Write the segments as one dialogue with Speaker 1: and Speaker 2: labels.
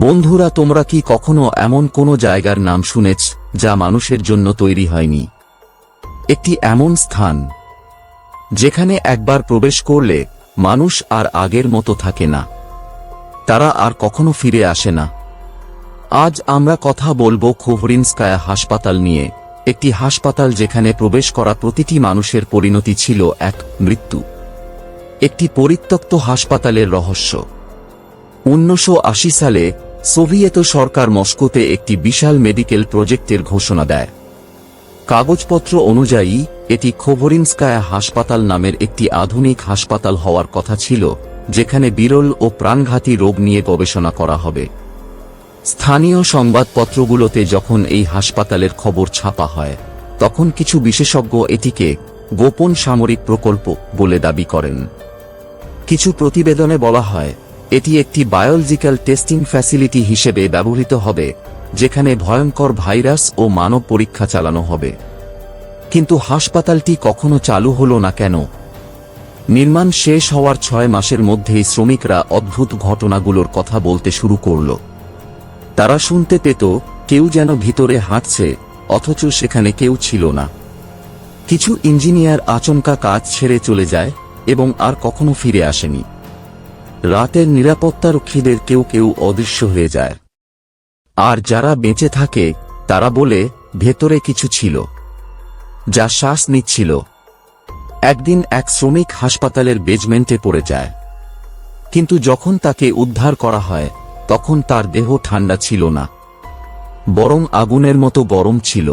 Speaker 1: বন্ধুরা, তোমরা কি কখনো এমন কোনো জায়গার নাম শুনেছ যা মানুষের জন্য তৈরি হয়নি? একটি এমন স্থান, যেখানে একবার প্রবেশ করলে মানুষ আর আগের মতো থাকে না। তারা আর কখনো ফিরে আসে না। আজ আমরা কথা বলব খোভরিনস্কায়া হাসপাতাল নিয়ে। একটি হাসপাতাল যেখানে প্রবেশ করা প্রতিটি মানুষের পরিণতি ছিল এক মৃত্যু। একটি পরিত্যক্ত হাসপাতালের রহস্য। উনিশশো আশি সালে সোভিয়েত সরকার মস্কোতে একটি বিশাল মেডিকেল প্রজেক্টের ঘোষণা দেয়। কাগজপত্র অনুযায়ী, এটি খোভরিনস্কায়া হাসপাতাল নামের একটি আধুনিক হাসপাতাল হওয়ার কথা ছিল, যেখানে বিরল ও প্রাণঘাতী রোগ নিয়ে গবেষণা করা হবে। স্থানীয় সংবাদপত্রগুলোতে যখন এই হাসপাতালের খবর ছাপা হয়, তখন কিছু বিশেষজ্ঞ এটিকে গোপন সামরিক প্রকল্প বলে দাবি করেন। কিছু প্রতিবেদনে বলা হয় এটি একটি বায়োলজিক্যাল টেস্টিং ফ্যাসিলিটি হিসেবে ব্যবহৃত হবে, যেখানে ভয়ঙ্কর ভাইরাস ও মানব পরীক্ষা চালানো হবে। কিন্তু হাসপাতালটি কখনো চালু হল না কেন? নির্মাণ শেষ হওয়ার ছয় মাসের মধ্যেই শ্রমিকরা অদ্ভুত ঘটনাগুলোর কথা বলতে শুরু করল। তারা শুনতে পেত, কেউ যেন ভিতরে হাঁটছে, অথচ সেখানে কেউ ছিল না। কিছু ইঞ্জিনিয়ার আচমকা কাজ ছেড়ে চলে যায় এবং আর কখনো ফিরে আসেনি। রাতের নিরাপত্তারক্ষীদের কেউ কেউ অদৃশ্য হয়ে যায়। আর যারা বেঁচে থাকে, তারা বলে, ভেতরে কিছু ছিল, যা শ্বাস নিচ্ছিল। একদিন এক শ্রমিক হাসপাতালের বেজমেন্টে পড়ে যায়। কিন্তু যখন তাকে উদ্ধার করা হয়, তখন তার দেহ ঠান্ডা ছিল না, বরং আগুনের মতো গরম ছিল।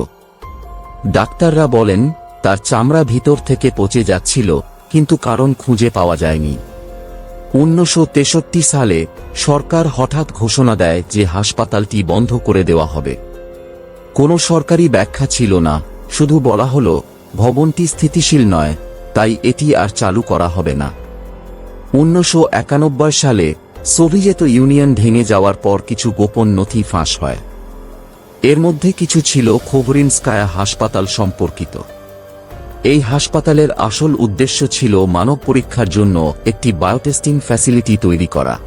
Speaker 1: ডাক্তাররা বলেন, তার চামড়া ভিতর থেকে পচে যাচ্ছিল, কিন্তু কারণ খুঁজে পাওয়া যায়নি। উনিশশো তেষট্টি সালে সরকার হঠাৎ ঘোষণা দেয় যে হাসপাতালটি বন্ধ করে দেওয়া হবে। কোনো সরকারি ব্যাখ্যা ছিল না, শুধু বলা হল, ভবনটি স্থিতিশীল নয়, তাই এটি আর চালু করা হবে না। উনিশশো একানব্বই সালে সোভিয়েত ইউনিয়ন ভেঙে যাওয়ার পর কিছু গোপন নথি ফাঁস হয়। এর মধ্যে কিছু ছিল খোভরিনস্কায়া হাসপাতাল সম্পর্কিত। এই হাসপাতালের আসল উদ্দেশ্য ছিল মানব পরীক্ষার জন্য একটি বায়োটেস্টিং ফ্যাসিলিটি তৈরি করা।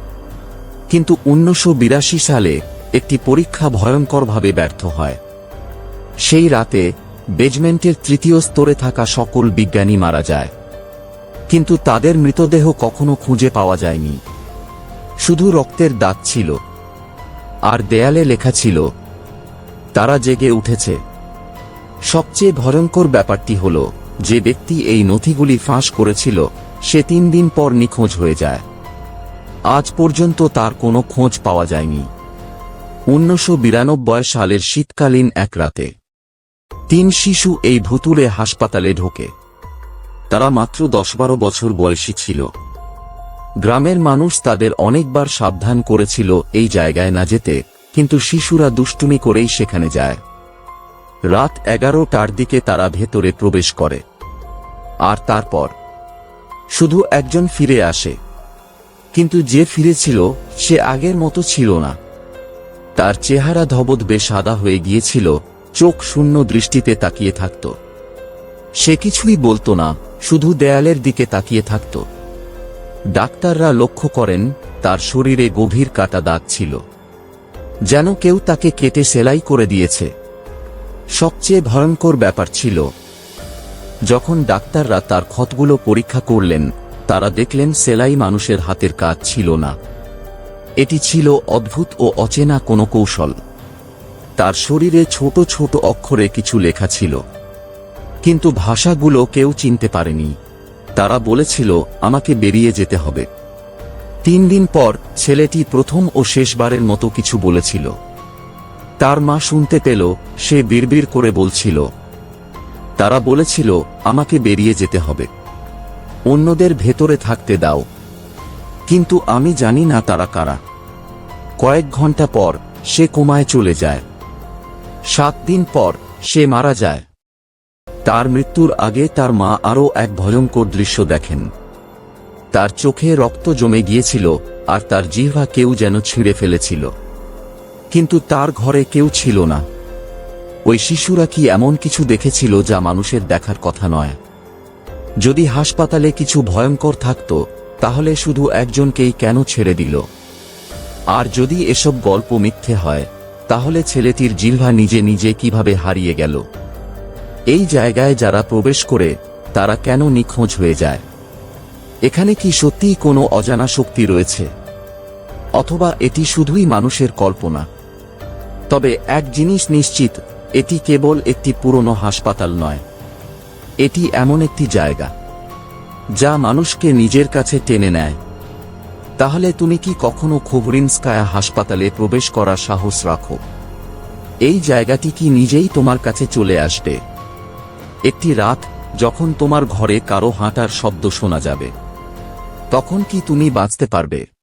Speaker 1: কিন্তু উনিশশো বিরাশি সালে একটি পরীক্ষা ভয়ঙ্করভাবে ব্যর্থ হয়। সেই রাতে বেজমেন্টের তৃতীয় স্তরে থাকা সকল বিজ্ঞানী মারা যায়। কিন্তু তাদের মৃতদেহ কখনো খুঁজে পাওয়া যায়নি। শুধু রক্তের দাগ ছিল। আর দেয়ালে লেখা ছিল, তারা জেগে উঠেছে। সবচেয়ে ভয়ঙ্কর ব্যাপারটি হল যে ব্যক্তি এই নথিগুলি ফাঁস করেছিল, সে তিন দিন পর নিখোঁজ হয়ে যায়। আজ পর্যন্ত তার কোনো খোঁজ পাওয়া যায়নি। উনিশশো বিরানব্বই সালের শীতকালীন এক রাতে, তিন শিশু এই ভুতুরে হাসপাতালে ঢোকে। তারা মাত্র দশ বারো বছর বয়সী ছিল। গ্রামের মানুষ তাদের অনেকবার সাবধান করেছিল এই জায়গায় না যেতে, কিন্তু শিশুরা দুষ্টুমি করেই সেখানে যায়। রাত এগারোটার দিকে তারা ভেতরে প্রবেশ করে। আর তারপর, শুধু একজন ফিরে আসে। কিন্তু যে ফিরেছিল, সে আগের মতো ছিল না। তার চেহারা ধবধবে সাদা হয়ে গিয়েছিল, চোখ শূন্য দৃষ্টিতে তাকিয়ে থাকত। সে কিছুই বলতো না, শুধু দেয়ালের দিকে তাকিয়ে থাকত। ডাক্তাররা লক্ষ্য করেন, তার শরীরে গভীর কাটা দাগ ছিল। যেন কেউ তাকে কেটে সেলাই করে দিয়েছে। সবচেয়ে ভয়ঙ্কর ব্যাপার ছিল যখন ডাক্তাররা তার ক্ষতগুলো পরীক্ষা করলেন, তারা দেখলেন সেলাই মানুষের হাতের কাজ ছিল না। এটি ছিল অদ্ভুত ও অচেনা কোনো কৌশল। তার শরীরে ছোট ছোট অক্ষরে কিছু লেখা ছিল। কিন্তু ভাষাগুলো কেউ চিনতে পারেনি। তারা বলেছিল, আমাকে বেরিয়ে যেতে হবে। তিন দিন পর, ছেলেটি প্রথম ও শেষবারের মতো কিছু বলেছিল। তার মা শুনতে পেল, সে বিড়বিড় করে বলছিল তারা বলেছিল, আমাকে বেরিয়ে যেতে হবে। অন্যদের ভেতরে থাকতে দাও। কিন্তু আমি জানি না তারা কারা। কয়েক ঘণ্টা পর সে কোমায় চলে যায়। সাত দিন পর সে মারা যায়। তার মৃত্যুর আগে তার মা আরও এক ভয়ঙ্কর দৃশ্য দেখেন। তার চোখে রক্ত জমে গিয়েছিল, আর তার জিহ্বা কেউ যেন ছিঁড়ে ফেলেছিল। কিন্তু তার ঘরে কেউ ছিল না। ওই শিশুরা কি এমন কিছু দেখেছিল যা মানুষের দেখার কথা নয়? যদি হাসপাতালে কিছু ভয়ঙ্কর থাকত, তাহলে শুধু একজনকেই কেন ছেড়ে দিল? আর যদি এসব গল্প মিথ্যে হয়, তাহলে ছেলেটির জিহ্বা নিজে নিজে কীভাবে হারিয়ে গেল? এই জায়গায় যারা প্রবেশ করে, তারা কেন নিখোঁজ হয়ে যায়? এখানে কি সত্যিই কোনো অজানা শক্তি রয়েছে? অথবা এটি শুধুই মানুষের কল্পনা? তবে এক জিনিস নিশ্চিত এটি কেবল একটি পুরনো হাসপাতাল নয়। এটি এমন একটি জায়গা, যা মানুষকে নিজের কাছে টেনে নেয়। তাহলে তুমি কি কখনো খোভরিনস্কায়া হাসপাতালে প্রবেশ করার সাহস রাখো? এই জায়গাটি কি নিজেই তোমার কাছে চলে আসবে? একটি রাত, যখন তোমার ঘরে কারও হাঁটার শব্দ শোনা যাবে, তখন কি তুমি বাঁচতে পারবে?